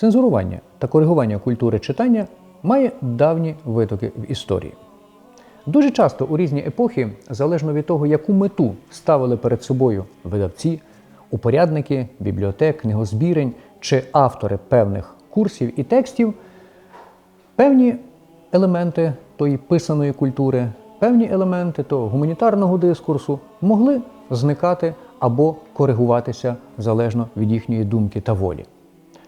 Цензурування та коригування культури читання має давні витоки в історії. Дуже часто у різні епохи, залежно від того, яку мету ставили перед собою видавці, упорядники, бібліотек, книгозбірень чи автори певних курсів і текстів, певні елементи тої писаної культури, певні елементи того гуманітарного дискурсу могли зникати або коригуватися залежно від їхньої думки та волі.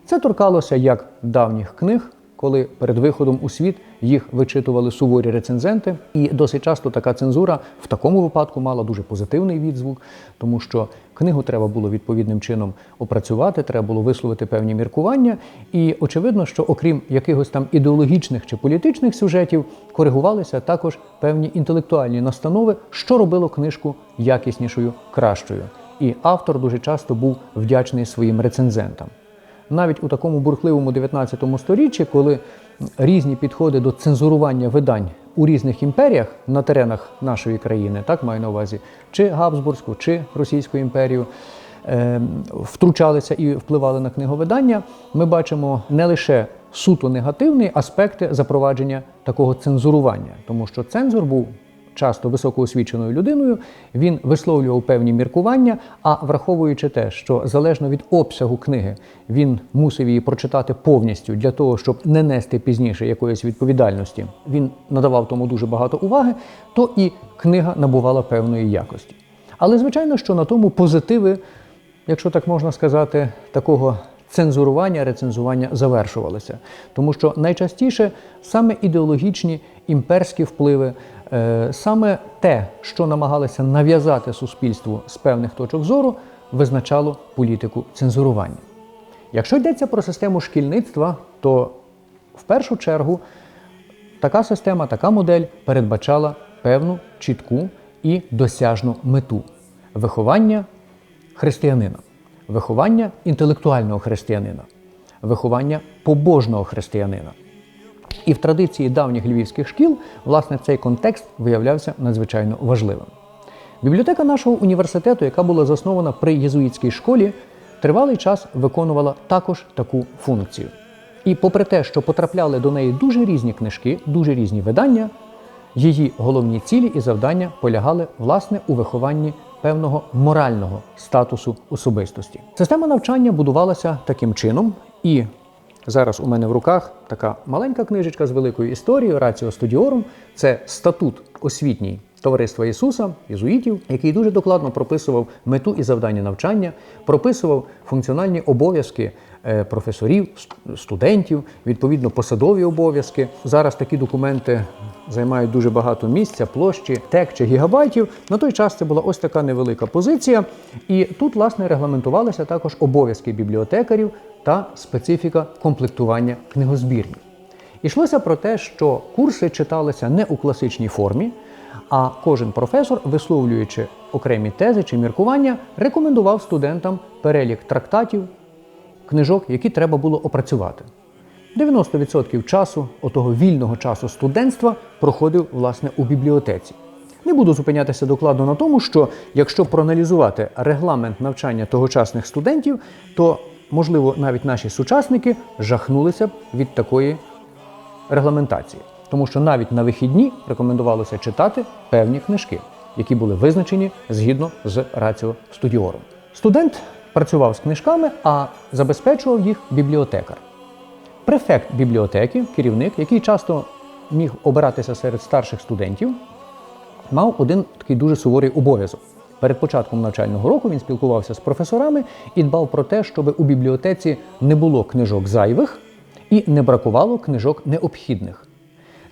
Це торкалося як давніх книг, коли перед виходом у світ їх вичитували суворі рецензенти, і досить часто така цензура в такому випадку мала дуже позитивний відзвук, тому що книгу треба було відповідним чином опрацювати, треба було висловити певні міркування. І очевидно, що окрім якихось там ідеологічних чи політичних сюжетів, коригувалися також певні інтелектуальні настанови, що робило книжку якіснішою, кращою. І автор дуже часто був вдячний своїм рецензентам навіть у такому бурхливому 19 сторіччі, коли різні підходи до цензурування видань у різних імперіях на теренах нашої країни, так маю на увазі, чи Габсбурзьку, чи Російську імперію. е, Втручалися і впливали на книговидання, ми бачимо не лише суто негативні аспекти запровадження такого цензурування, тому що цензор був часто високоосвіченою людиною, він висловлював певні міркування. А враховуючи те, що залежно від обсягу книги він мусив її прочитати повністю для того, щоб не нести пізніше якоїсь відповідальності, він надавав тому дуже багато уваги, то і книга набувала певної якості. Але звичайно, що на тому позитиви, якщо так можна сказати, такого. Цензурування, рецензування завершувалися, тому що найчастіше саме ідеологічні імперські впливи, саме те, що намагалися нав'язати суспільству з певних точок зору, визначало політику цензурування. Якщо йдеться про систему шкільництва, то в першу чергу така система, така модель передбачала певну чітку і досяжну мету виховання християнина, виховання інтелектуального християнина, виховання побожного християнина. І в традиції давніх львівських шкіл, власне, цей контекст виявлявся надзвичайно важливим. Бібліотека нашого університету, яка була заснована при єзуїтській школі, тривалий час виконувала також таку функцію. І попри те, що потрапляли до неї дуже різні книжки, дуже різні видання, її головні цілі і завдання полягали власне у вихованні певного морального статусу особистості. Система навчання будувалася таким чином, і Зараз у мене в руках така маленька книжечка з великою історією Раціо Студіорум. Це статут освітній товариства Ісуса, єзуїтів, який дуже докладно прописував мету і завдання навчання, прописував функціональні обов'язки е, професорів, студентів, відповідно посадові обов'язки. Зараз такі документи займають дуже багато місця, площі, тек чи гігабайтів. На той час це була ось така невелика позиція. І тут, власне, регламентувалися також обов'язки бібліотекарів та специфіка комплектування книгозбірні. Ішлося про те, що курси читалися не у класичній формі, а кожен професор, висловлюючи окремі тези чи міркування, рекомендував студентам перелік трактатів, книжок, які треба було опрацювати. 90% часу, отого вільного часу студентства, проходив власне у бібліотеці. Не буду зупинятися докладно на тому, що якщо проаналізувати регламент навчання тогочасних студентів, то можливо, навіть наші сучасники жахнулися б від такої регламентації, тому що навіть на вихідні рекомендувалося читати певні книжки, які були визначені згідно з раціо студіором. Студент працював з книжками, а забезпечував їх бібліотекар. Префект бібліотеки, керівник, який часто міг обиратися серед старших студентів, мав один такий дуже суворий обов'язок. Перед початком навчального року він спілкувався з професорами і дбав про те, щоб у бібліотеці не було книжок зайвих і не бракувало книжок необхідних.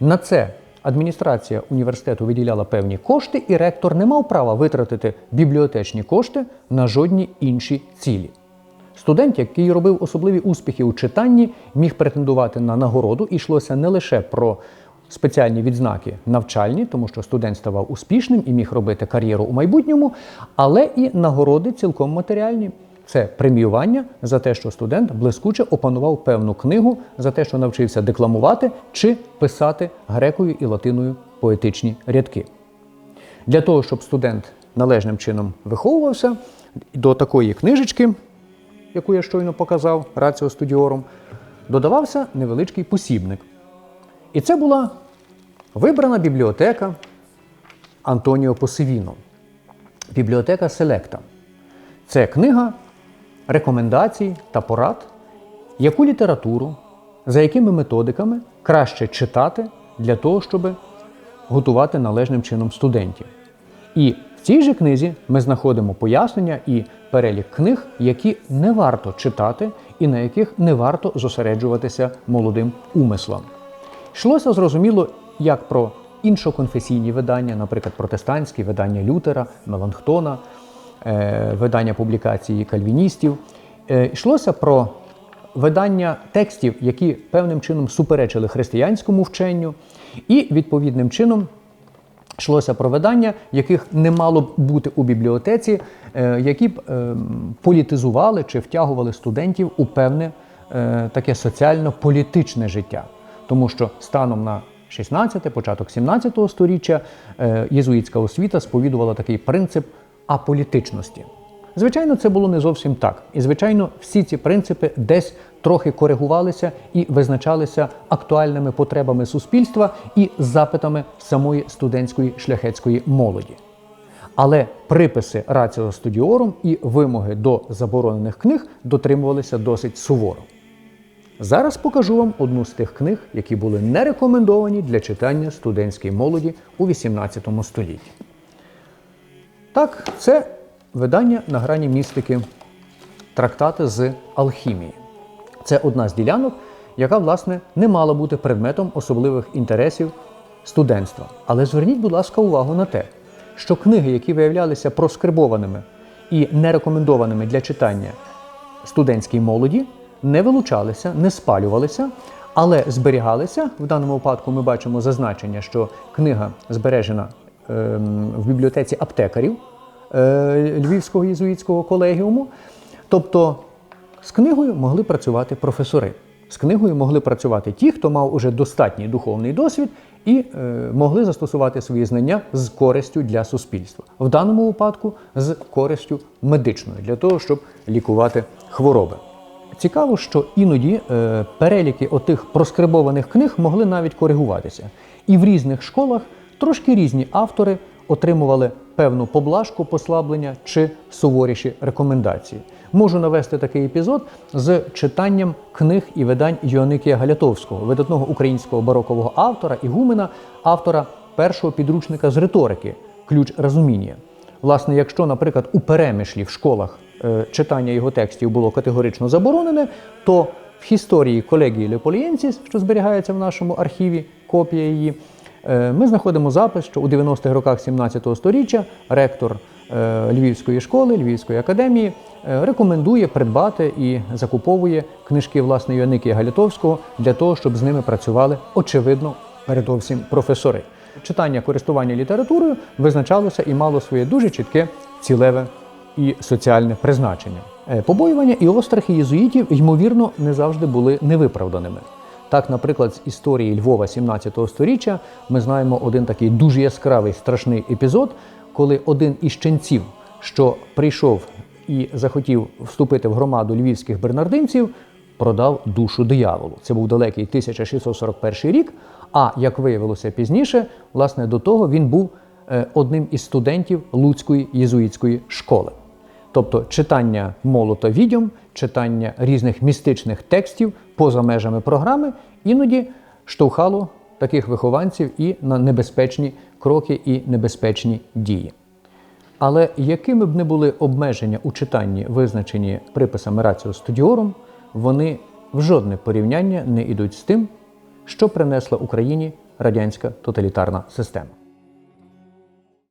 На це адміністрація університету виділяла певні кошти, і ректор не мав права витратити бібліотечні кошти на жодні інші цілі. Студент, який робив особливі успіхи у читанні, міг претендувати на нагороду. І йшлося не лише про спеціальні відзнаки навчальні, тому що студент ставав успішним і міг робити кар'єру у майбутньому, але і нагороди цілком матеріальні. Це преміювання за те, що студент блискуче опанував певну книгу, за те, що навчився декламувати чи писати грекою і латиною поетичні рядки. Для того, щоб студент належним чином виховувався, до такої книжечки, яку я щойно показав, Раціо Студіорум, додавався невеличкий посібник. І це була вибрана бібліотека Антоніо Посевіно. Бібліотека Селекта. Це книга рекомендацій та порад, яку літературу, за якими методиками краще читати для того, щоб готувати належним чином студентів. І в цій же книзі ми знаходимо пояснення і перелік книг, які не варто читати і на яких не варто зосереджуватися молодим умислом. Йшлося зрозуміло як про іншоконфесійні видання, наприклад, протестантські видання Лютера, Меланхтона, е, видання публікації кальвіністів. Е, Йшлося про видання текстів, які певним чином суперечили християнському вченню, і відповідним чином йшлося про видання, яких не мало б бути у бібліотеці, е, які б політизували чи втягували студентів у певне таке соціально-політичне життя. Тому що станом на 16, початок 17 століття е, єзуїтська освіта сповідувала такий принцип аполітичності. Звичайно, це було не зовсім так. І, звичайно, всі ці принципи десь трохи коригувалися і визначалися актуальними потребами суспільства і запитами самої студентської шляхетської молоді. Але приписи Раціо Студіорум і вимоги до заборонених книг дотримувалися досить суворо. Зараз покажу вам одну з тих книг, які були не рекомендовані для читання студентській молоді у XVIII столітті. Так, це видання на грані містики трактати з алхімії. Це одна з ділянок, яка, власне, не мала бути предметом особливих інтересів студентства. Але зверніть, будь ласка, увагу на те, що книги, які виявлялися проскрибованими і нерекомендованими для читання студентській молоді, не вилучалися, не спалювалися, але зберігалися. В даному випадку ми бачимо зазначення, що книга збережена ем, в бібліотеці аптекарів е, Львівського єзуїтського колегіуму. Тобто з книгою могли працювати професори. З книгою могли працювати ті, хто мав уже достатній духовний досвід і е, могли застосувати свої знання з користю для суспільства. В даному випадку з користю медичною для того, щоб лікувати хвороби. Цікаво, що іноді е, переліки отих проскрибованих книг могли навіть коригуватися. І в різних школах трошки різні автори отримували певну поблажку, послаблення чи суворіші рекомендації. Можу навести такий епізод з читанням книг і видань Йоанникія Галятовського, видатного українського барокового автора ігумена, автора першого підручника з риторики Ключ розуміння. Власне, якщо, наприклад, у перемишлі в школах читання його текстів було категорично заборонене, то в історії колегії Леполієнціс, що зберігається в нашому архіві, копія її, е, ми знаходимо запис, що у 90-х роках 17 століття ректор е, Львівської школи, Львівської академії е, рекомендує придбати і закуповує книжки власне Йоанникія Галятовського для того, щоб з ними працювали, очевидно, передовсім професори. Читання користування літературою визначалося і мало своє дуже чітке цілеве і соціальне призначення. Е, Побоювання і острахи єзуїтів, ймовірно, не завжди були невиправданими. Так, наприклад, з історії Львова 17 століття ми знаємо один такий дуже яскравий страшний епізод, коли один із ченців, що прийшов і захотів вступити в громаду львівських бернардинців, продав душу дияволу. Це був далекий 1641 рік. А як виявилося пізніше, власне, до того він був е, одним із студентів Луцької єзуїтської школи. Тобто читання молота відьом, читання різних містичних текстів поза межами програми іноді штовхало таких вихованців і на небезпечні кроки і небезпечні дії. Але якими б не були обмеження у читанні, визначені приписами Раціо Студіорум, вони в жодне порівняння не йдуть з тим, що принесла Україні радянська тоталітарна система.